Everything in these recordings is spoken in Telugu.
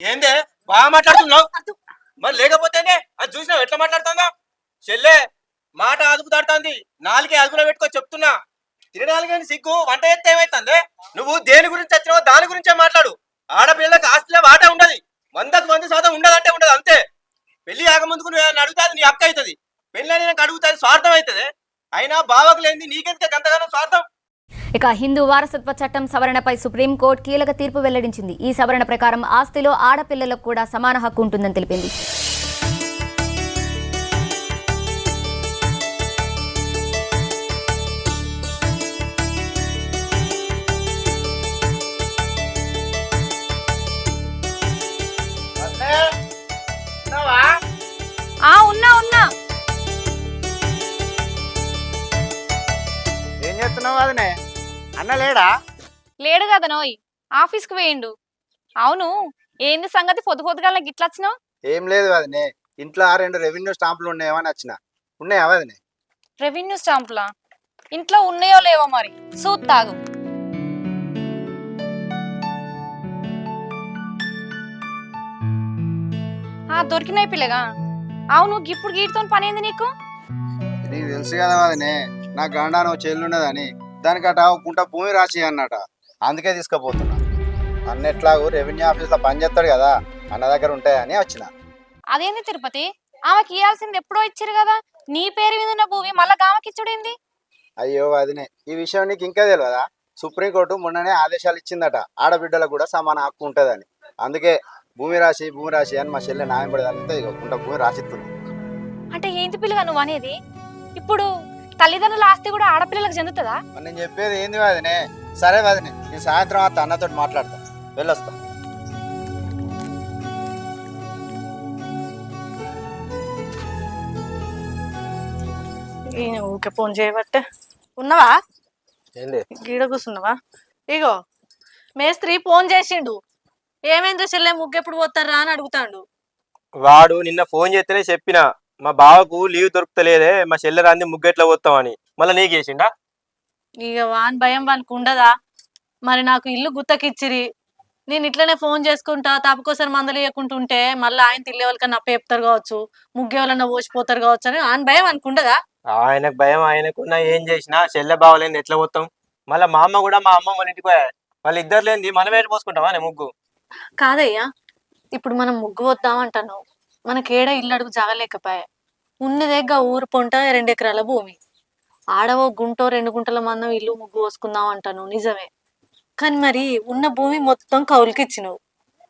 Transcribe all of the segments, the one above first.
ఏందే? బాగా మాట్లాడుతున్నావు? మరి లేకపోతేనే అది చూసినావు? ఎట్లా మాట్లాడుతుందా? చెల్లె మాట అదుపు దాడుతుంది నాలుగే అదుపులో పెట్టుకో చెప్తున్నా. తినడానికి సిగ్గు? వంట చేస్తే ఏమైతుంది? నువ్వు దేని గురించి వచ్చినావో దాని గురించే మాట్లాడు. ఆడపిల్లలకు ఆస్తిలో వాట ఉండదు. వందకు వంద శాతం ఉండదంటే ఉండదు అంతే. పెళ్ళి ఆగముందుకు నువ్వు ఏదైనా అడుగుతాది నీ అక్క అవుతుంది. పెళ్ళి అని నాకు అడుగుతుంది స్వార్థం అవుతుంది. అయినా బావకు లేనిది నీకెందుకు? గంతగానో స్వార్థం. ఇక హిందూ వారసత్వ చట్టం సవరణపై సుప్రీంకోర్టు కీలక తీర్పు వెల్లడించింది. ఈ సవరణ ప్రకారం ఆస్తిలో ఆడపిల్లలకు కూడా సమాన హక్కు ఉంటుందని తెలిపింది. లేడా? లేడు కదా నోయ్. ఆఫీస్కి వేయండు. అవును. ఏంది సంగతి? పొద్దు పొద్దుగాల గిట్లా వచ్చినావు? ఏం లేదు వదినే. ఇంట్లో ఆ రెండు రెవెన్యూ స్టాంపులు ఉన్నాయేమని వచ్చిన. ఉన్నాయా వదినే? రెవెన్యూ స్టాంపులా? ఇంట్లో ఉన్నాయో లేవో మరి? సూత్ తాగు. ఆ దొరికినాయి పిల్లగా. అవును ఇప్పుడు గీటుతో పని ఏంది నీకు? నీకు తెలుసు కదా వదినే. నా గండాను చెల్లున్నదని. దానికట ఒక గుంట భూమి రాసి అన్నట. అందుకే తీసుకుపోతున్నా. అన్న ఎట్లాగూ రెవెన్యూ ఆఫీస్లో పని చేస్తాడు కదా అన్న దగ్గర ఉంటాయని వచ్చిన. అదేంది తిరుపతి? ఆమెకి ఇవ్వాల్సింది ఎప్పుడో ఇచ్చారు కదా నీ పేరు మీద ఉన్న భూమి మళ్ళా గామకి ఇచ్చుడేంది? అయ్యో వదినే ఈ విషయం నీకు ఇంకా తెలియదా సుప్రీంకోర్టు మొన్ననే ఆదేశాలు ఇచ్చిందట ఆడబిడ్డలకు కూడా సమాన హక్కు ఉంటుందని. అందుకే భూమి రాశి భూమి రాశి అని మా చెల్లె న్యాయం పడేదంతా ఇక భూమి రాసిస్తుంది అంటే ఏంటి పిల్లగా నువ్వు అనేది? ఇప్పుడు తల్లిదండ్రుల ఆస్తి కూడా ఆడపిల్లలకు చెందుతుందా? నేను చెప్పేది ఏంది వదినే? సరే వదినే నేను సాయంత్రం ఆ అన్నతో మాట్లాడతా. వెళ్ళొస్తా. ఈయన ఊకే ఫోన్ చేయబట్టే. ఉన్నావా? ఏంది? గీడ కూర్చున్నావా? ఇగో మేస్త్రి ఫోన్ చేసిండు. ఏమైందో చెల్లె ముగ్గెప్పుడు పోతారా అని అడుగుతాండు. వాడు నిన్న ఫోన్ చేస్తేనే చెప్పిన. మా బావకు లీవ్ దొరుకుతలేదే మా చెల్లె రాంది ముగ్గెట్లా పోతామని. మళ్ళీ నీకు చేసిండా? ఇక వాన్ భయం వానికి ఉండదా? మరి నాకు ఇల్లు గుత్తకిచ్చిరి. నేను ఇట్లనే ఫోన్ చేసుకుంటా తాపకోసారి మందలు ఇవ్వకుంటుంటే మళ్ళీ ఆయన ఇల్లే వాళ్ళకన్నా అప్ప చెప్తారు కావచ్చు ముగ్గే వాళ్ళన్నా పోసిపోతారు కావచ్చు అని ఆయన భయం అనుకుండదా ఆయనకు భయం ఆయనకు నా ఏం చేసినా చెల్లె బావలేని ఎట్లా పోతాం? మళ్ళీ మా అమ్మ కూడా మా అమ్మ మన ఇంటికి పోయా వాళ్ళ ఇద్దరు లేనిది మనం ఏంటి పోసుకుంటామా ముగ్గు? కాదయ్యా ఇప్పుడు మనం ముగ్గు వద్దాం అంటాను మనకి ఏడ ఇల్లు అడుగు జాగలేకపోయా. ఉన్నదేగా ఊరు పొంట రెండు ఎకరాల భూమి. ఆడవో గుంటో రెండు గుంటల మందం ఇల్లు ముగ్గు పోసుకుందాం అంటాను నిజమే. కానీ మరి ఉన్న భూమి మొత్తం కౌలుకి ఇచ్చినావు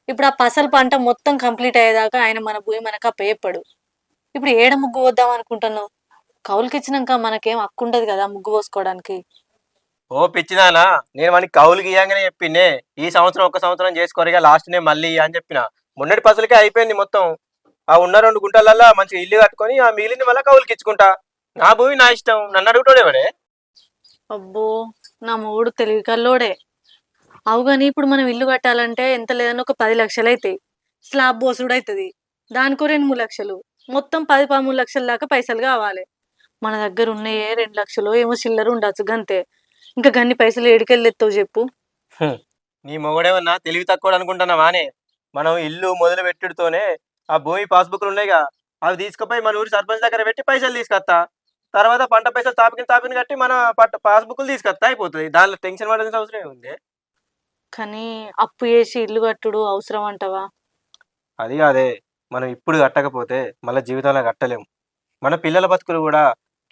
ఇప్పుడు ఆ పసలు పంట మొత్తం కంప్లీట్ అయ్యేదాకా ఆయన మన భూమి మనకు అప్పయ్యప్పడు ఇప్పుడు ఏడ ముగ్గు వద్దాం అనుకుంటున్నావు? కౌలుకి ఇచ్చినాక మనకేం హక్కు ఉండదు కదా ముగ్గు పోసుకోవడానికి. ఓ పిచ్చిదానా నేను మనకి కౌలుకి గీయంగానే చెప్పిండే ఈ సంవత్సరం ఒక సంవత్సరం చేసుకోరిగా లాస్ట్ నే మళ్ళీ అని చెప్పిన. మొన్నటి పసలకే అయిపోయింది మొత్తం. ఆ ఉన్న రెండు గుంటలల్లో మంచిగా ఇల్లు కట్టుకొని ఆ మిగిలింది మళ్ళీ కౌలుకి ఇచ్చుకుంటా నా భూమి నా ఇష్టం. నన్ను అడుగుతాడేవాడే అబ్బో నా మూడు తెలివి కల్లోడే. అవు కానీ ఇప్పుడు మనం ఇల్లు కట్టాలంటే ఎంత లేదన్నా ఒక పది లక్షలు అవుతాయి స్లాబ్ బోసుడు అవుతుంది దానికో రెండు మూడు లక్షలు. మొత్తం పది పదమూడు లక్షల దాకా పైసలు కావాలి. మన దగ్గర ఉన్నాయే రెండు లక్షలు ఏమో చిల్లర ఉండొచ్చు గంతే. ఇంకా గన్ని పైసలు ఏడికెళ్ళి ఎత్తావు చెప్పు. నీ మొగడేమన్నా తెలివి తక్కువ అనుకుంటున్నావానే మనం ఇల్లు మొదలు పెట్టుడుతోనే ఆ భూమి పాస్బుక్లు ఉన్నాయిగా. అవి తీసుకుపోయి మన ఊరి సర్పంచ్ దగ్గర పెట్టి పైసలు తీసుకొస్తా. తర్వాత పంట పైసలు తాపిన తాపిన కట్టి మన పాస్బుక్లు తీసుకొస్తా అయిపోతుంది. దానిలో టెన్షన్ పడాల్సిన అవసరం ఏముంది కానీ అప్పు చేసి ఇల్లు కట్టుడు అవసరం అంటావా? అది కాదే. మనం ఇప్పుడు కట్టకపోతే మళ్ళీ జీవితంలో కట్టలేము మన పిల్లల బతుకులు కూడా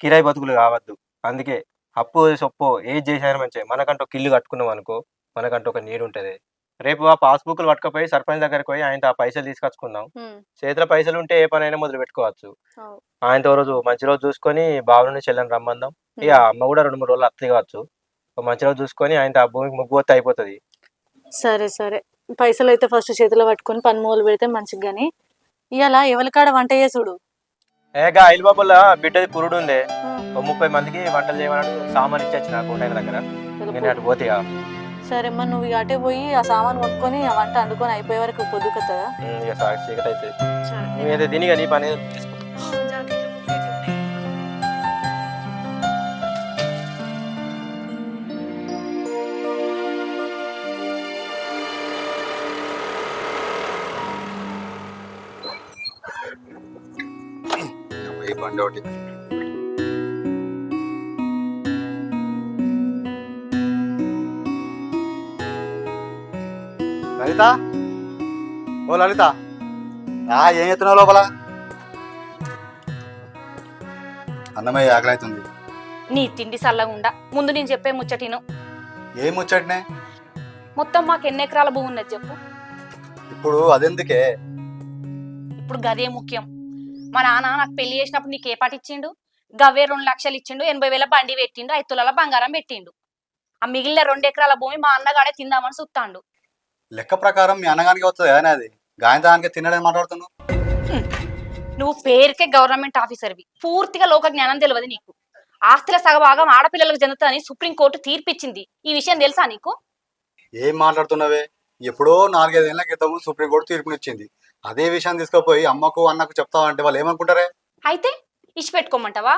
కిరాయి బతుకులు కావద్దు. అందుకే అప్పు సొప్పో ఏది చేశారు మంచిగా. మనకంటూ ఒక ఇల్లు కట్టుకున్నాం అనుకో మనకంటూ ఒక నీడు ఉంటది రేపు ఆ పాస్బుక్లు పట్టుకపోయి సర్పంచ్ దగ్గరికి పోయి ఆయన ఆ పైసలు తీసుకొచ్చుకుందాం. చేతిలో పైసలు ఉంటే ఏ పనైనా మొదలు పెట్టుకోవచ్చు. ఆయనతో రోజు మంచి రోజు చూసుకొని బావుని చెల్లెని రమ్మందాం. ఇక అమ్మ కూడా రెండు మూడు రోజులు అత్తది కావచ్చు. మంచి రోజు చూసుకొని ఆయన ఆ భూమికి ముగ్గు పోతే అయిపోతుంది. సరే సరే. పైసలు అయితే ఫస్ట్ చేతిలో పట్టుకొని పని మొదలు పెడితే మంచిగా కానీ ఇవాళ ఎవరికాడ వంట చేసుడు? ఏగా ఐల్ బాబుల బిడ్డది పురుడు ఉందే. ముప్పై మందికి వంటలు చేయమన్నాడు సామాన్ ఇచ్చి నాకు దగ్గర. నేను అటు పోతే సరే అమ్మ నువ్వు ఇక అటే పోయి ఆ సామాన్ కొట్టుకొని ఆ వంట అందుకొని అయిపోయే వరకు పొద్దుకుతుందా ఇక సాగి తిని కానీ పని ఒకటి. లలిత? ఓ లలిత. ఆ, ఏం ఎత్తున్నావు లోపల? అన్నమయ్య ఆకలి అవుతుంది నీ తిండి సల్లగా ఉండా. ముందు నేను చెప్పే ముచ్చటిను ఏం ముచ్చటనే? మొత్తం మాకు ఎన్ని ఎకరాల భూమి ఉన్నది చెప్పు. ఇప్పుడు అదెందుకే? ఇప్పుడు గదే ముఖ్యం. మా నాన్న నాకు పెళ్ళి చేసినప్పుడు నీకు ఏ పాట ఇచ్చిండు? గవ్వే రెండు లక్షలు ఇచ్చిండు ఎనభై వేల బండి పెట్టిండు ఐదు తులాల బంగారం పెట్టిండు. ఆ మిగిలిన రెండు ఎకరాల భూమి మా అన్నగాడే తిందామని చూస్తాండు లెక్క ప్రకారం మీ అన్నగానికి వస్తుంది కానీ అది? గాయంతానికి తినడని మాట్లాడుతున్నావు? నువ్వు పేరుకే గవర్నమెంట్ ఆఫీసర్వి. పూర్తిగా లోక జ్ఞానం తెలియదు నీకు. ఆస్తుల సగభాగం ఆడపిల్లలకు చెందుతుందని సుప్రీంకోర్టు తీర్పిచ్చింది. ఈ విషయం తెలుసా నీకు? ఏం మాట్లాడుతున్నావే? ఎప్పుడో నాలుగైదేళ్ళ క్రితం సుప్రీంకోర్టు తీర్పునిచ్చింది. అదే విషయం తీసుకుపోయి అమ్మకు అన్నకు చెప్తావంటే వాళ్ళు ఏమనుకుంటారే? అయితే ఇచ్చి పెట్టుకోమంటావా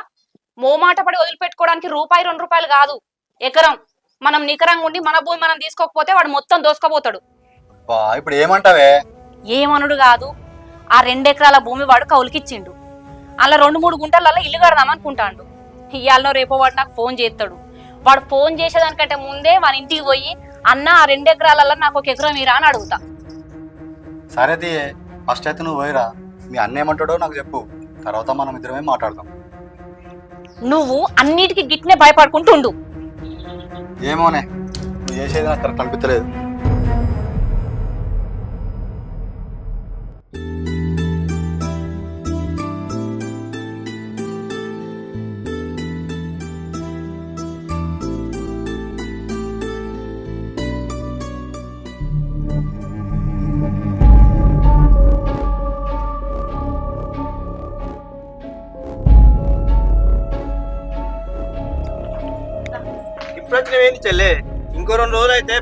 మోమాట పడి వదిలిపెట్టుకోవడానికి రూపాయి రెండు రూపాయలు కాదు. ఎకరం. మనం నికరంగా ఉండి మన భూమి మనం తీసుకోకపోతే వాడు మొత్తం దోసుకపోతాడు. బా ఇప్పుడు ఏమంటావే? ఏమనుడు కాదు. ఆ రెండెకరాల భూమి వాడు కౌలుకిచ్చిండు. అలా రెండు మూడు గుంటలలో ఇల్లు కడదాం అనుకుంటాడు. ఇవాళ రేపో వాడు నాకు ఫోన్ చేస్తాడు వాడు ఫోన్ చేసేదానికంటే ముందే మన ఇంటికి పోయి అన్న ఆ రెండెకరాలలో నాకు ఒక ఎకరం మీరా అని అడుగుతా. సరే తీయే ఫస్ట్ అయితే నువ్వు పోయిరా. మీ అన్న ఏమంటాడో నాకు చెప్పు. తర్వాత మనం ఇద్దరమే మాట్లాడదాం. నువ్వు అన్నిటికీ గిట్నే భయపడుకుంటుండు. ఏమోనే నువ్వు చేసేది నాకు కరెక్ట్ అనిపించలేదు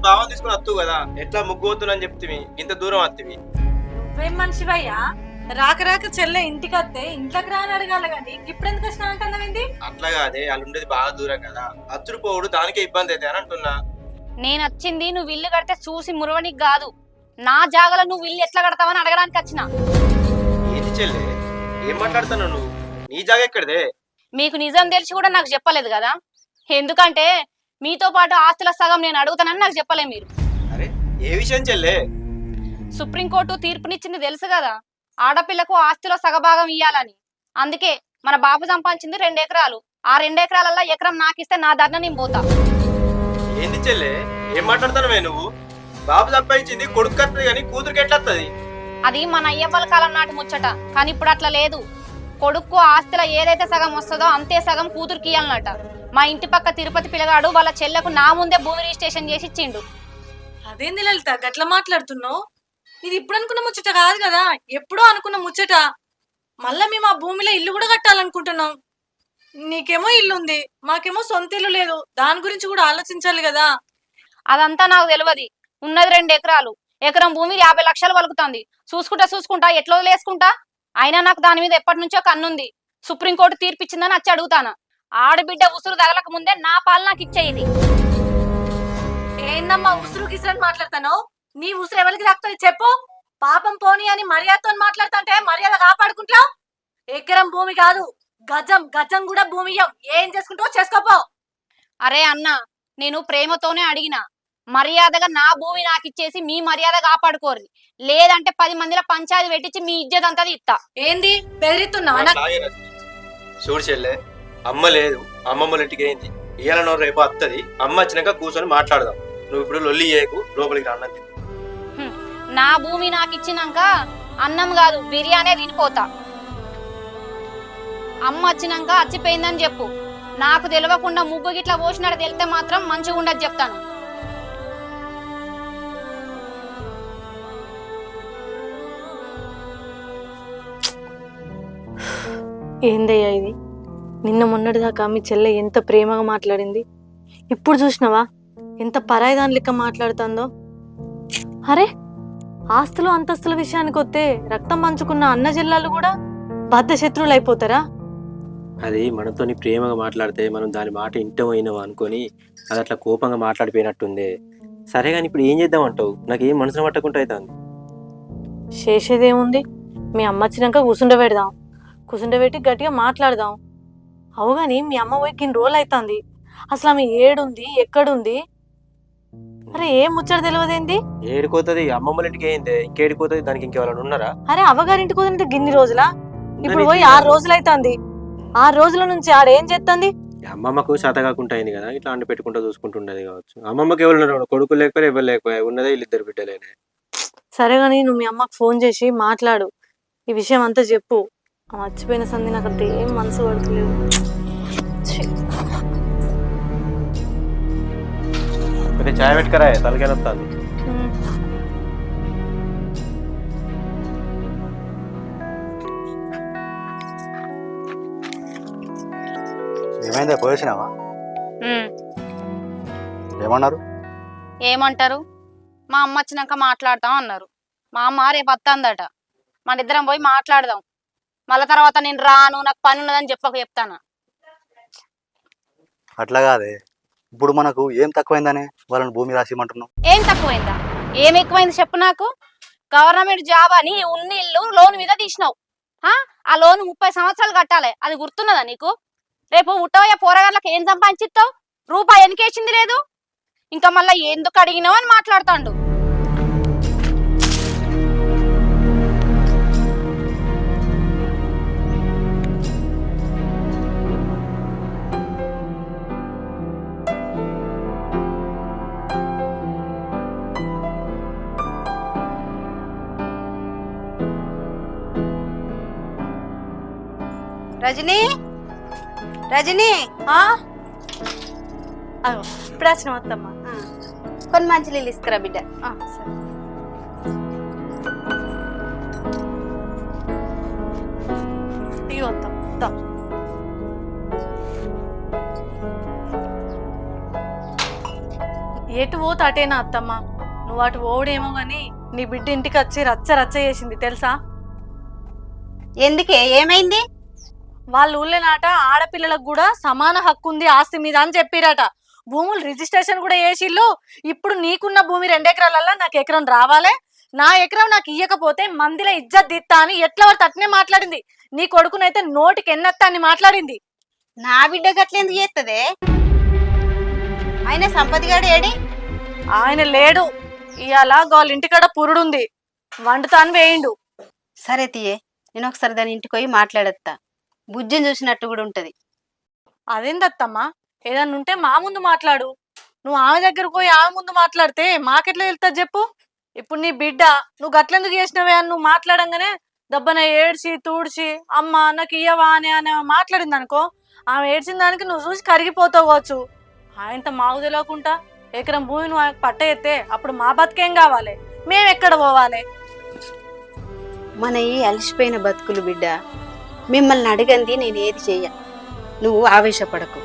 భావం తీసుకుని వత్తు కదా. ఎట్లా ముగ్గు పోతున్నా చెప్తివి. ఇంత దూరం వత్తివి. నువ్వేం మనిషివయ్యా రాక రాక చెల్లె ఇంటికి వస్తే ఇంట్లోకి రాని అడగాలి కానీ ఇప్పుడు ఎందుకు వచ్చినా అంటున్నావేంది అట్లా కాదే వాళ్ళు ఉండేది బాగా దూరం కదా. అచ్చుడు పోవుడు దానికే ఇబ్బంది అయితే అని అంటున్నా. నేను వచ్చింది నువ్వు ఇల్లు కడితే చూసి మురవనికి కాదు. నా జాగలో నువ్వు ఇల్లు ఎట్లా కడతావని అడగడానికి వచ్చిన. ఏంటి చెల్లె? ఏం మాట్లాడుతున్నావు నువ్వు? నీ జాగ ఎక్కడిదే? మీకు నిజం తెలిసి కూడా నాకు చెప్పలేదు కదా? ఎందుకంటే మీతో పాటు ఆస్తుల సగం నేను అడుగుతానని నాకు చెప్పలే మీరు. అరే ఏ విషయం చెల్లె? సుప్రీంకోర్టు తీర్పునిచ్చింది తెలుసు కదా? ఆడపిల్లకు ఆస్తిలో సగభాగం ఇయ్యాలని. అందుకే మన బాబు సంపాదించింది రెండు ఎకరాలు ఆ రెండు ఎకరాలల్లో ఎకరం నాకిస్తే నా ధరణ నేను పోతా. ఏంది చెల్లె? ఏం మాట్లాడుతున్నావే నువ్వు? బాబు సంపాదించింది కొడుకు వస్తుంది కానీ కూతురికి అది మన అయ్యప్పల కాలం నాటి ముచ్చట. కానీ ఇప్పుడు అట్లా లేదు. కొడుకు ఆస్తిలో ఏదైతే సగం వస్తుందో అంతే సగం కూతురికి ఇయ్యాలన్నట. మా ఇంటి పక్క తిరుపతి పిల్లగాడు వాళ్ళ చెల్లెకు నా ముందే భూమి రిజిస్ట్రేషన్ చేసి ఇచ్చిండు. అదేంది లలిత గట్ల మాట్లాడుతున్నావు? ఇది ఇప్పుడు అనుకున్న ముచ్చట కాదు కదా? ఎప్పుడో అనుకున్న ముచ్చట. మళ్ళా మేము ఆ భూమిలో ఇల్లు కూడా కట్టాలనుకుంటున్నాం. నీకేమో ఇల్లు ఉంది మాకేమో సొంత ఇల్లు లేదు. దాని గురించి కూడా ఆలోచించాలి కదా. అదంతా నాకు తెలియదు ఉన్నది రెండు ఎకరాలు. ఎకరం భూమి యాభై లక్షలు పలుకుతుంది. చూసుకుంటా చూసుకుంటా ఎట్లా వదిలేసుకుంటా? అయినా నాకు దాని మీద ఎప్పటి నుంచో కన్నుంది. సుప్రీంకోర్టు తీర్పిచ్చిందని వచ్చి అడుగుతాను. ఆడబిడ్డ ఉసురు తగలక ముందే నా పాలు నాకు ఇచ్చేది ఏందమ్మా ఉసురు గిసురని మాట్లాడతాను? నీ ఉసురు ఎవరికి తాకుతుంది చెప్పు. పాపం పోనీ అని మర్యాదతో మాట్లాడుతుంటే మర్యాద కాపాడుకుంటావు ఎకరం భూమి కాదు గజం గజం కూడా భూమి. ఏం చేసుకుంటావో చేసుకోపో. అరే అన్న నేను ప్రేమతోనే అడిగిన. మర్యాదగా నా భూమి నాకు ఇచ్చేసి మీ మర్యాద కాపాడుకోరు లేదంటే పది మందిలో పంచాయతీ పెట్టించి మీ ఇజ్జత్ అంతా ఇస్తా ఏంది అట్లాగే చూడు చెల్లె అమ్మ లేదు అమ్మమ్మ ఇంటికి అయింది ఇయ్యాలనో రేపు వస్తుంది అమ్మ వచ్చినాక కూర్చొని మాట్లాడదాం. నువ్వు ఇప్పుడు లొల్లి చేయకు లోపలికి రాన్నది నా భూమి నాకు ఇచ్చినాక అన్నం కాదు బిర్యానీ తినిపోతా. అమ్మ వచ్చినాక అచ్చిపోయిందని చెప్పు. నాకు తెలియకుండా ముగ్గు గిట్లా పోసినాడు తెలితే మాత్రం మంచిగా ఉండదు చెప్తాను. ఏందయ్యా ఇది? నిన్న మొన్నటిదాకా మీ చెల్లె ఎంత ప్రేమగా మాట్లాడింది. ఇప్పుడు చూసినావా? ఎంత పరాయిదాని లెక్క మాట్లాడుతుందో. అరే ఆస్తులు అంతస్తుల విషయానికి వస్తే రక్తం పంచుకున్న అన్న జిల్లాలు కూడా బద్ద శత్రువులు అయిపోతారా? అది మనతోని ప్రేమగా మాట్లాడితే మనం దాని మాట ఇంటమైనాం అనుకొని అది అట్లా కోపంగా మాట్లాడిపోయినట్టుంది. సరే కానీ ఇప్పుడు ఏం చేద్దాం అంటావు? నాకు ఏం మనసును పట్టకుండా అవుతుంది. చేసేదేముంది? మీ అమ్మ వచ్చినాక కూర్చుండ పెడదాం కుసుండబెట్టి గట్టిగా మాట్లాడదాం. అవు గాని మీ అమ్మ పోయి కిన్ని రోజులు అవుతుంది అసలు ఆమె ఏడుంది ఎక్కడుంది? అరే ఏం ముచ్చట తెలియదేంది ఏడిపోతుంది అమ్మమ్మల ఇంటికి ఏంది ఇంకేడిపోతుంది దానికి ఇంకెవరైనా ఉన్నారా? అరే అవ్వగారింటికి వదిలితే గిన్ని రోజులా? ఇప్పుడు పోయి ఆరు రోజులు అవుతుంది ఆరు రోజుల నుంచి ఆడేం చేస్తుంది అమ్మమ్మకు శాత కాకుండా అయింది కదా ఇట్లా అండి పెట్టుకుంటూ చూసుకుంటుండేది కావచ్చు. అమ్మమ్మకి ఎవరు కొడుకు లేకపోతే ఎవరు లేకపోయా ఉన్నదే వీళ్ళిద్దరు బిడ్డలేనే. సరే గాని నువ్వు మీ అమ్మకు ఫోన్ చేసి మాట్లాడు. ఈ విషయం అంతా చెప్పు. మర్చిపోయిన సంధి నాకు అంత ఏం మనసు పడతలేదు. కొద్దిగా చాయ్ పెట్టుకరా ఉమ్. ఏమైందా? పోయేసినావా. ఏమన్నారు? ఏమంటారు? మా అమ్మ వచ్చినాక మాట్లాడతాం అన్నారు. మా అమ్మ రేపు వస్తుందట మన ఇద్దరం పోయి మాట్లాడదాం. మళ్ళీ తర్వాత నేను రాను నాకు పని ఉన్నదని చెప్పక చెప్తాను. అట్లా కాదే. ఇప్పుడు మనకు ఏం తక్కువైందనే వాళ్ళని భూమి రాసిమంటున్నావు. ఏం తక్కువైందా? ఏం ఎక్కువైంది చెప్పు నాకు? గవర్నమెంట్ జాబ్ అని ఉన్న ఇల్లు లోన్ మీద తీసినావు. ఆ? ఆ లోన్ ముప్పై సంవత్సరాలు కట్టాలి. అది గుర్తున్నదా నీకు? రేపు ఉట్టవయ్య పోరగాళ్ళకి ఏం సంపాదించిస్తావు రూపాయి ఎనికేసింది లేదు? ఇంకా మళ్ళీ ఎందుకు అడిగినావు అని మాట్లాడుతాండు. రజనీ? రజనీ? వచ్చిన వద్దమ్మా కొన్ని మంచి నీళ్ళు ఇస్తారా బిడ్డ? సరే. వద్దాం వద్దాం ఎటు పోతే అటేనా అత్తమ్మ? నువ్వు అటు పోవడేమో గాని నీ బిడ్డ ఇంటికి వచ్చి రచ్చ రచ్చ చేసింది తెలుసా? ఎందుకే? ఏమైంది? వాళ్ళ ఊళ్ళోనాట ఆడపిల్లలకు కూడా సమాన హక్కు ఉంది ఆస్తి మీద అని చెప్పిరట. భూములు రిజిస్ట్రేషన్ కూడా చేసిళ్ళు. ఇప్పుడు నీకున్న భూమి రెండెకరాలల్లా నాకు ఎకరం రావాలే. నా ఎకరం నాకు ఇయ్యకపోతే మందిలో ఇజ్జత్ దిత్తా అని ఎట్లా వాడు తట్నే మాట్లాడింది. నీ కొడుకునైతే నోటికి ఎన్నత్తా అని మాట్లాడింది. నా బిడ్డ గట్లెందుకు చేస్తుంది ఆయన సంపతిగాడు ఏడి? ఆయన లేడు. ఇవాళ వాళ్ళ ఇంటికాడ పురుడుంది. వండుతాను వేయిండు. సరే తీయే. నేను ఒకసారి దాని ఇంటికి పోయి మాట్లాడేస్తా బుజ్జిని చూసినట్టు కూడా ఉంటది. అదేందత్తమ్మా? ఏదన్నా ఉంటే మా ముందు మాట్లాడు. నువ్వు ఆమె దగ్గరకు పోయి ఆమె ముందు మాట్లాడితే మాకెట్లా వెళ్తుంది చెప్పు? ఇప్పుడు నీ బిడ్డ నువ్వు గట్లెందుకు చేసినవే అని నువ్వు మాట్లాడంగానే దబ్బన ఏడ్చి తూడ్చి అమ్మ నాకు ఇయ్యవా అని అని మాట్లాడింది అనుకో ఆమె ఏడ్చిన దానికి నువ్వు చూసి కరిగిపోతావు కావచ్చు. ఆయనతో మాకు తెలియకుండా ఎకరం భూమి నువ్వు పట్ట ఎత్తే అప్పుడు మా బతికేం కావాలి? మేము ఎక్కడ పోవాలి? మన ఈ అలసిపోయిన బతుకులు బిడ్డ మిమ్మల్ని అడిగంది నేను ఏది చెయ్య నువ్వు ఆవేశపడకు.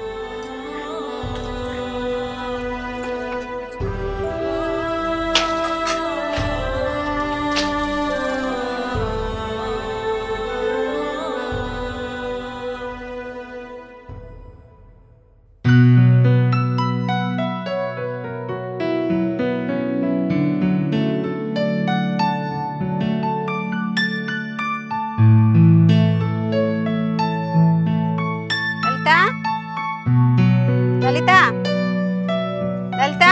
లలిత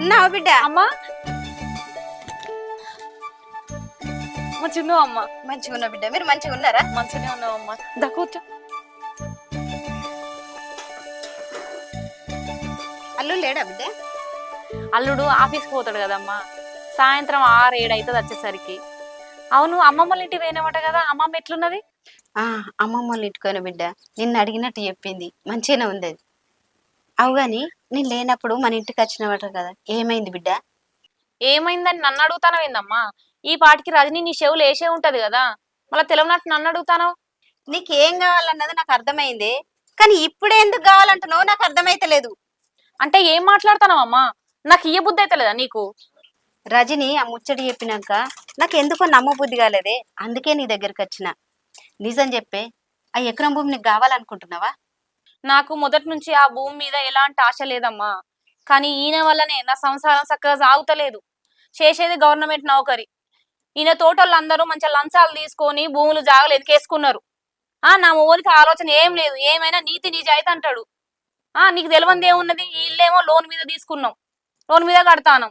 ఉన్నావు బిడ్డ? అమ్మా. మా చిన్న అమ్మ? మంచిగా ఉన్నా బిడ్డ. మీరు మంచిగా ఉన్నారా? మంచిగానే ఉన్నావు అమ్మ. దా కూర్చో. అల్లు లేడా బిడ్డ? అల్లుడు ఆఫీస్కి పోతాడు కదమ్మా. సాయంత్రం ఆరు ఏడు అవుతుంది వచ్చేసరికి. అవును అమ్మమ్మల ఇంటి పోయినామట కదా. అమ్మమ్మ ఎట్లున్నది? ఆ అమ్మమ్మ వాళ్ళ ఇంటికోన బిడ్డ. నిన్ను అడిగినట్టు చెప్పింది. మంచిగానే ఉంది అది. అవు గాని నేను లేనప్పుడు మన ఇంటికి వచ్చినవట కదా ఏమైంది బిడ్డ? ఏమైందని నన్ను అడుగుతానో ఏందమ్మా? ఈ పాటికి రజని నీ చెవులు వేసే ఉంటది కదా? మళ్ళీ తెలవనట్టు నన్ను అడుగుతానో నీకేం కావాలన్నది నాకు అర్థమైంది. కానీ ఇప్పుడే ఎందుకు కావాలంటున్నావు? నాకు అర్థమైతలేదు అంటే ఏం మాట్లాడుతానవమ్మా? నాకు ఇయ్య బుద్ధి అయితే లేదా నీకు? రజని ఆ ముచ్చటి చెప్పినాక నాకు ఎందుకో నమ్మబుద్ధి కాలేదే అందుకే నీ దగ్గరికి వచ్చిన. నిజం చెప్పే ఆ ఎకరం భూమి నీకు కావాలనుకుంటున్నావా? నాకు మొదటి నుంచి ఆ భూమి మీద ఎలాంటి ఆశ లేదమ్మా. కానీ ఈయన వల్లనే నా సంసారం చక్కగా సాగుతలేదు. చేసేది గవర్నమెంట్ నౌకరి. ఈయన తోటోళ్ళందరూ మంచిగా లంచాలు తీసుకొని భూములు జాగలు ఎదికేసుకున్నారు ఆ నా ఓనికి ఆలోచన ఏం లేదు. ఏమైనా నీతి నిజాయితీ అంటాడు. ఆ నీకు తెలియంది ఏమున్నది? ఇల్లేమో లోన్ మీద తీసుకున్నాం. లోన్ మీద కడతాను.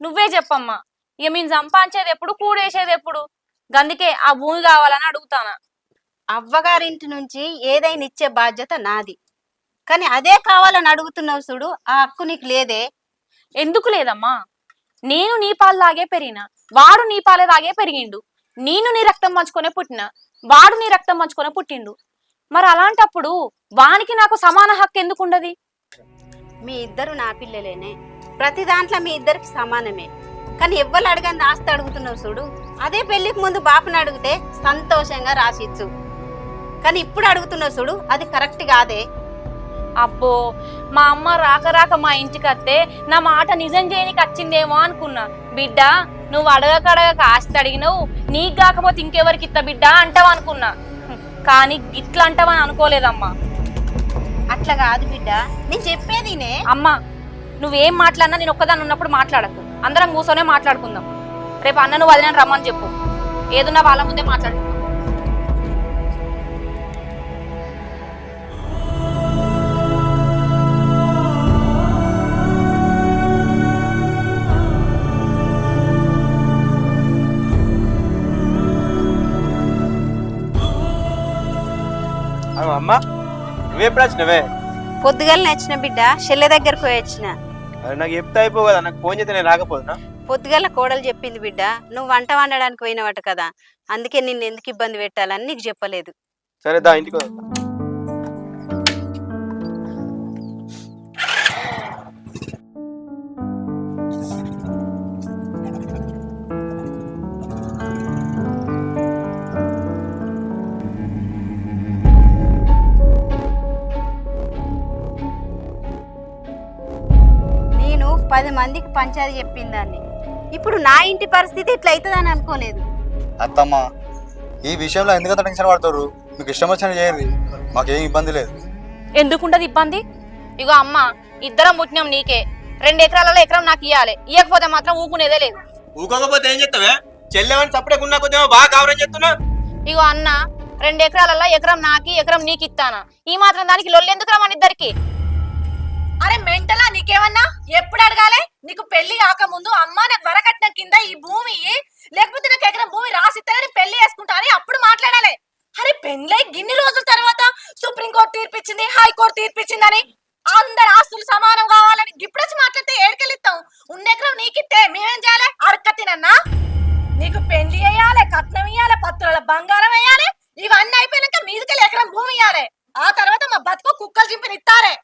నువ్వే చెప్పమ్మా. ఇక మేము సంపాదించేది ఎప్పుడు? కూడేసేది ఎప్పుడు? అందుకే ఆ భూమి కావాలని అడుగుతానా? అవ్వగారింటి నుంచి ఏదైనా ఇచ్చే బాధ్యత నాది. కానీ అదే కావాలని అడుగుతున్నావు చూడు ఆ హక్కు నీకు లేదే. ఎందుకు లేదమ్మా? నేను నీ పాలు తాగే పెరిగిన వాడు నీ పాలే తాగే పెరిగిండు. నేను నీ రక్తం పంచుకొనే పుట్టిన వాడు నీ రక్తం పంచుకొనే పుట్టిండు. మరి అలాంటప్పుడు వానికి నాకు సమాన హక్కు ఎందుకు ఉండదు? మీ ఇద్దరు నా పిల్లలేనే. ప్రతి దాంట్లో మీ ఇద్దరికి సమానమే. కానీ ఎవ్వరు అడగని ఆస్తి అడుగుతున్నావు చూడు. అదే పెళ్ళికి ముందు బాపుని అడిగితే సంతోషంగా రాసిచ్చు. కానీ ఇప్పుడు అడుగుతున్నావు చూడు అది కరెక్ట్ కాదే. అబ్బో మా అమ్మ రాక రాక మా ఇంటికి వస్తే నా మాట నిజం చేయనికి వచ్చిందేమో అనుకున్నా. బిడ్డ నువ్వు అడగక అడగక ఆస్తి అడిగినవు నీకు కాకపోతే ఇంకెవరికి ఇత్త బిడ్డ అంటావు అనుకున్నా. కానీ ఇట్లా అంటావని అనుకోలేదమ్మా. అట్లా కాదు బిడ్డ నేను చెప్పేదినే అమ్మా నువ్వేం మాట్లాడినా నేను ఒక్కదాన్ని ఉన్నప్పుడు మాట్లాడకు. అందరం కూర్చొనే మాట్లాడుకుందాం. రేపు అన్న నువ్వు వదిన రమ్మని చెప్పు. ఏదున్నా వాళ్ళ ముందే మాట్లాడుకుందాం అమ్మా. నువ్వెప్పుడు వచ్చినవే? పొద్దుగల నచ్చిన బిడ్డ చెల్లె దగ్గరకు పోయి వచ్చిన. నాకు చెప్తే అయిపో కదా నాకు ఫోన్ చేస్తే నేను రాకపోతున్నా పొద్దుగల కోడలు చెప్పింది బిడ్డ నువ్వు వంట వండడానికి పోయినవట కదా అందుకే నిన్ను ఎందుకు ఇబ్బంది పెట్టాలని నీకు చెప్పలేదు. సరే దా ఇంటికి వద్దాం. పది మందికి పంచాది చెప్పిందాన్ని ఇప్పుడు నా ఇంటి పరిస్థితి ఇట్లా అవుతుందని అనుకోలేదు. అత్తమ్మ ఈ విషయంలో ఎందుకంత టెన్షన్ పడతారు? మీకు ఇష్టం వచ్చినట్టు చేయరు మాకేం ఇబ్బంది లేదు. ఎందుకుంటది ఇబ్బంది? ఇగో అమ్మ ఇద్దరం పుట్టినాం నీకే. రెండు ఎకరాలలో ఎకరం నాకు ఇయ్యాలి. ఇయ్యకపోతే మాత్రం ఊకునేదే లేదు. ఊకోకపోతే ఏం చెప్తావే చెల్లెమని సప్పుడే ఉన్నా కొద్దిగా బాగా కావరని చెప్తున్నా ఇగో అన్న రెండు ఎకరాలలో ఎకరం నాకి ఎకరం నీకు ఇస్తానా ఈ మాత్రం దానికి లొల్లెందుకు రా మన ఇద్దరికి? అరే మెంటలా నీకేమన్నా? ఎప్పుడు అడగాలి? నీకు పెళ్ళి కాకముందు అమ్మ నాకు వరకట్నం కింద ఈ భూమి లేకపోతే నాకు ఎకరం భూమి రాసిస్తానని పెళ్ళి చేసుకుంటా అని అప్పుడు మాట్లాడాలి. అరే పెళ్ళై గిన్ని రోజుల తర్వాత సుప్రీంకోర్టు తీర్పిచ్చింది హైకోర్టు తీర్పిచ్చిందని అందరు ఆస్తులు సమానం కావాలని ఇప్పుడొచ్చి మాట్లాడితే ఏడుకెళ్ళిస్తాం ఉన్న ఎకరం నీకిస్తే మేమేం చేయాలి? అరక్క తినన్నా? నీకు పెళ్ళి వేయాలి కట్నం ఇయ్యాలి పత్రాల బంగారం వేయాలి? ఇవన్నీ అయిపోయినాక మీదికెళ్ళి ఎకరం భూమి ఇయ్యాలి. ఆ తర్వాత మా బతుకు కుక్కలు చింపిని ఇస్తారే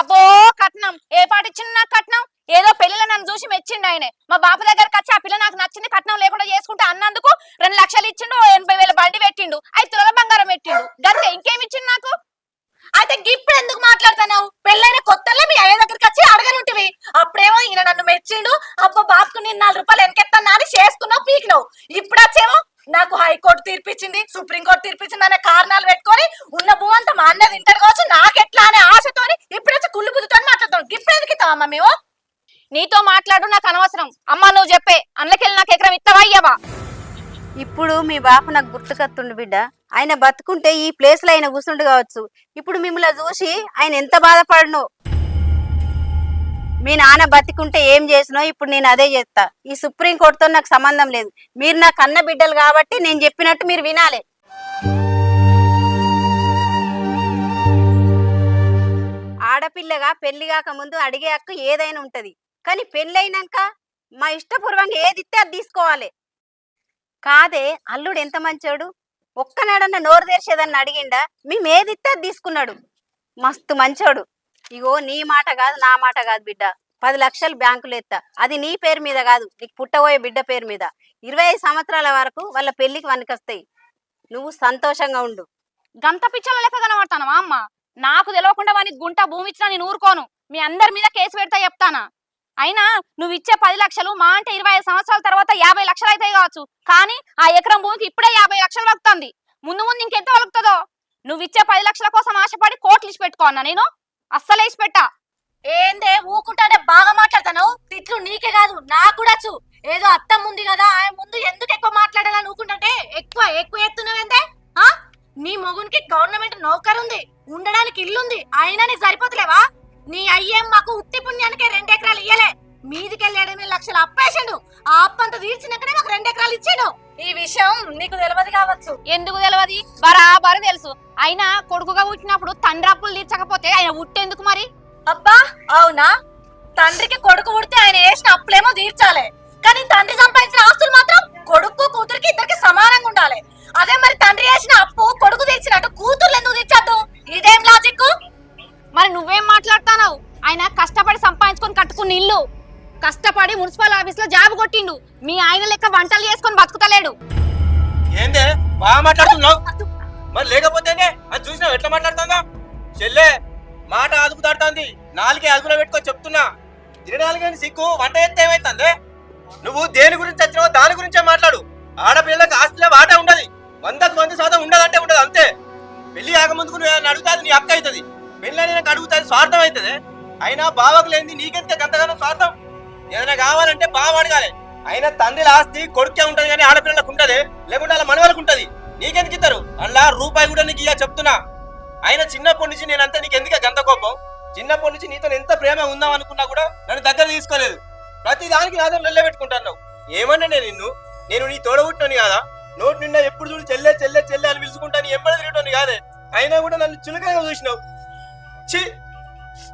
అబ్బో కట్నం. ఏ పాట ఇచ్చింది నాకు కట్నం? ఏదో పెళ్ళిలో నన్ను చూసి మెచ్చిండు ఆయనే. మా బాప దగ్గరకు వచ్చి ఆ పిల్ల నాకు నచ్చింది కట్నం లేకుండా చేసుకుంటే అన్నందుకు రెండు లక్షలు ఇచ్చిండు ఓ ఎనభై వేల బండి పెట్టిండు. ఐదు తులాల బంగారం పెట్టిండు. గంతే ఇంకేమి ఇచ్చిండు నాకు? అయితే ఇప్పుడు ఎందుకు మాట్లాడుతున్నావు? పెళ్ళైన కొత్తలో మీ అయ్య దగ్గరికి వచ్చి అడగనుంటివి అప్పుడేమో ఈయన నన్ను మెచ్చిండు. అబ్బా బాపుకు నేను నాలుగు రూపాయలు వెనకెత్తన్నా అని చేసుకున్నావు పీకినావు. ఇప్పుడు వచ్చేమో నాకు హైకోర్టు తీర్పిచ్చింది సుప్రీంకోర్టు తీర్పిచ్చింది అనే కారణాలు పెట్టుకొని ఉన్న భూమంతా మా అన్న తింటాడు కావచ్చు. నాకెట్లా అనే ఆశతోని ఇప్పుడైతే కుళ్ళు బుద్ధితో మాట్లాడతాం గిఫ్ట్ ఎందుకు ఇస్తావమ్మా మేము? నీతో మాట్లాడు నాకు అనవసరం. అమ్మ నువ్వు చెప్పే. అందులోకెళ్ళి నాకు ఎకరం ఇత్తవా ఇయ్యవా? ఇప్పుడు మీ బాపు నాకు గుర్తుకత్తుండు బిడ్డ. ఆయన బతుకుంటే ఈ ప్లేస్లో ఆయన కూర్చుండు కావచ్చు. ఇప్పుడు మిమ్మల్ని చూసి ఆయన ఎంత బాధపడను మీ నాన్న బతికుంటే ఏం చేసినో ఇప్పుడు నేను అదే చేస్తా. ఈ సుప్రీం కోర్టుతో నాకు సంబంధం లేదు. మీరు నా కన్న బిడ్డలు కాబట్టి నేను చెప్పినట్టు మీరు వినాలి. ఆడపిల్లగా పెళ్ళి కాక ముందు అడిగే హక్కు ఏదైనా ఉంటది. కానీ పెళ్ళైనాక మా ఇష్టపూర్వంగా ఏది ఇస్తే అది తీసుకోవాలి. కాదే అల్లుడు ఎంత మంచోడు? ఒక్కనాడన్న నోరు తెరిచేదన్న అడిగిండా? మేము ఏది ఇస్తే అది తీసుకున్నాడు. మస్తు మంచోడు. ఇగో నీ మాట కాదు నా మాట కాదు బిడ్డ. పది లక్షలు బ్యాంకులు ఎత్తా. అది నీ పేరు మీద కాదు నీకు పుట్టబోయే బిడ్డ పేరు మీద. ఇరవై ఐదు సంవత్సరాల వరకు వాళ్ళ పెళ్ళికి వనికొస్తాయి నువ్వు సంతోషంగా ఉండు. గంత పిచ్చల లెక్క కనబడతానవా అమ్మ? నాకు తెలియకుండా వానికి గుంట భూమి ఇచ్చినా నేను ఊరుకోను. మీ అందరి మీద కేసు పెడతా చెప్తానా? అయినా నువ్వు ఇచ్చే పది లక్షలు మా అంటే ఇరవై ఐదు సంవత్సరాల తర్వాత యాభై లక్షలు అయితే కావచ్చు. కానీ ఆ ఎకరం భూమికి ఇప్పుడే యాభై లక్షలు వలుకుతుంది. ముందు ముందు ఇంకెంత వలుకుతుందో? నువ్వు ఇచ్చే పది లక్షల కోసం ఆశపడి కోట్లు ఇచ్చి పెట్టుకోన్నా నేను. అస్సలేసి పెట్టా. ఏందే ఊకుంటానే బాగా మాట్లాడతాను తిట్లు నీకే కాదు నాకు కూడా వచ్చు. ఏదో అత్తం ఉంది కదా ఆయన ముందు ఎందుకు ఎక్కువ మాట్లాడాలని ఊకుంటుంటే ఎక్కువ ఎక్కువ ఎత్తున్నావేందే ఆ? నీ మగునికి మొగునికి గవర్నమెంట్ నౌకరుంది ఉండడానికి ఇల్లుంది అయినా నీకు సరిపోతలేవా? నీ అయ్యేం మాకు ఉత్తి పుణ్యానికే రెండు ఎకరాలు ఇయ్యలే. మీదికెళ్ళి ఎనిమిది లక్షలు అప్పేసాడు. ఆ అప్పంత తీర్చినాకనే మాకు రెండు ఎకరాలు ఇచ్చాడు. ఈ విషయం నీకు తెలియదు కావచ్చు. ఎందుకు తెలియదు బరాబరు తెలుసు. అయినా కొడుకుగా పుట్టినప్పుడు తండ్రి అప్పులు తీర్చకపోతే ఆయన ఉట్టేందుకు మరి? అబ్బా అవునా? తండ్రికి కొడుకు పుడితే ఆయన వేసిన అప్పులేమో తీర్చాలి. కానీ తండ్రి సంపాదించిన ఆస్తులు మాత్రం కొడుకు కూతురికి ఇద్దరికి సమానంగా ఉండాలి. అదే మరి తండ్రి వేసిన అప్పు కొడుకు తీర్చినట్టు కూతుర్లు ఎందుకు తీర్చద్దు? ఇదేం లాజిక్ మరి నువ్వేం మాట్లాడుతున్నావు? ఆయన కష్టపడి సంపాదించుకొని కట్టుకున్న ఇల్లు. కష్టపడి మున్సిపల్ ఆఫీస్లో జాబ్ కొట్టిండు. మీ ఆయన లెక్క వంటలు చేసుకొని బతుకుతలేడు. ఏందే? బాగా మాట్లాడుతున్నావు? మరి లేకపోతేనే అది చూసినావు? ఎట్లా మాట్లాడుతుందా చెల్లే మాట అదుపు దాడుతుంది నాలుగే అదుపులో పెట్టుకో చెప్తున్నా. తినడాలికని సిగ్గు వంట ఎత్తే ఏమైతుంది? నువ్వు దేని గురించి వచ్చినావో దాని గురించే మాట్లాడు. ఆడపిల్లలకు ఆస్తిలో వాట ఉండదు. వందకు వంద శాతం ఉండదంటే ఉండదు అంతే. పెళ్ళి ఆగముందుకు నువ్వు ఏమైనా అడుగుతాది నీ అక్క అవుతుంది. పెళ్ళి అడుగుతాది స్వార్థం అవుతుంది. అయినా బావకు లేనిది నీకెంత గంతగానో స్వార్థం. ఏదైనా కావాలంటే బావ అడగాలి. అయినా తండ్రి ఆస్తి కొడుకే ఉంటది కానీ ఆడపిల్లలకు ఉంటది లేకుంటే అలా మనవలకు ఉంటది. నీకెందుకు ఇస్తారు అలా రూపాయి కూడా నీకు ఇయ్య చెప్తున్నా. అయినా చిన్నప్పటి నుంచి నేనంతా నీకు ఎందుకు గంత కోపం? చిన్నప్పటి నుంచి నీతో ఎంత ప్రేమ ఉందాం అనుకున్నా కూడా నన్ను దగ్గర తీసుకోలేదు. ప్రతి దానికి నాతో నిల్లబెట్టుకుంటున్నావు ఏమన్నా నేను నిన్ను? నేను నీ తోడబుట్టినని కాదా? నోటి నిండా ఎప్పుడు చూడు చెల్లె చెల్లె చెల్లె అని పిలుచుకుంటాను ఎంబడి తిరగటోని కాదే. అయినా కూడా నన్ను చులకగా చూసినావు. ఛీ!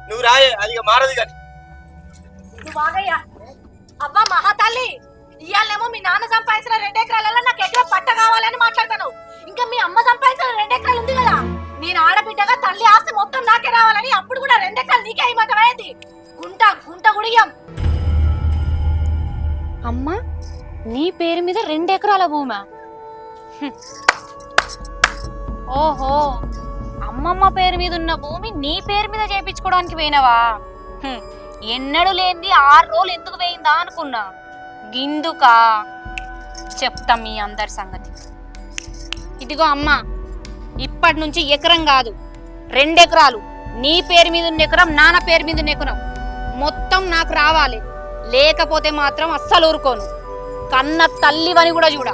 నువ్వు రాయే అది ఇక మారదు కానీ. నువ్వు ఆగయ్యా అబ్బా మహాతల్లి ఇవాళేమో మీ నాన్న సంపాదించిన రెండు ఎకరాలలో నాకు ఎకరా పట్ట కావాలని మాట్లాడతాను. ఇంకా మీ అమ్మ సంపాదించిన రెండు ఎకరాలు ఉంది కదా నేను ఆడబిడ్డగా తల్లి ఆస్తి మొత్తం నాకే రావాలని అప్పుడు కూడా రెండు ఎకరాలు నీకే అయ్యమంటమైంది గుంట గుంట గుడియం. అమ్మా నీ పేరు మీద రెండు ఎకరాల భూమా? ఓహో అమ్మమ్మ పేరు మీద ఉన్న భూమి నీ పేరు మీద చేపించుకోవడానికి పోయినవా? ఎన్నడూ లేనిది ఆరు రోజులు ఎందుకు పోయిందా అనుకున్నా. గిందుకా? చెప్తా మీ అందరి సంగతి. ఇదిగో అమ్మా ఇప్పటి నుంచి ఎకరం కాదు రెండు ఎకరాలు నీ పేరు మీద ఉన్న ఎకరం నాన్న పేరు మీద ఉన్న ఎకరం. మొత్తం నాకు రావాలి. లేకపోతే మాత్రం అస్సలు ఊరుకోను. కన్న తల్లివని కూడా చూడ.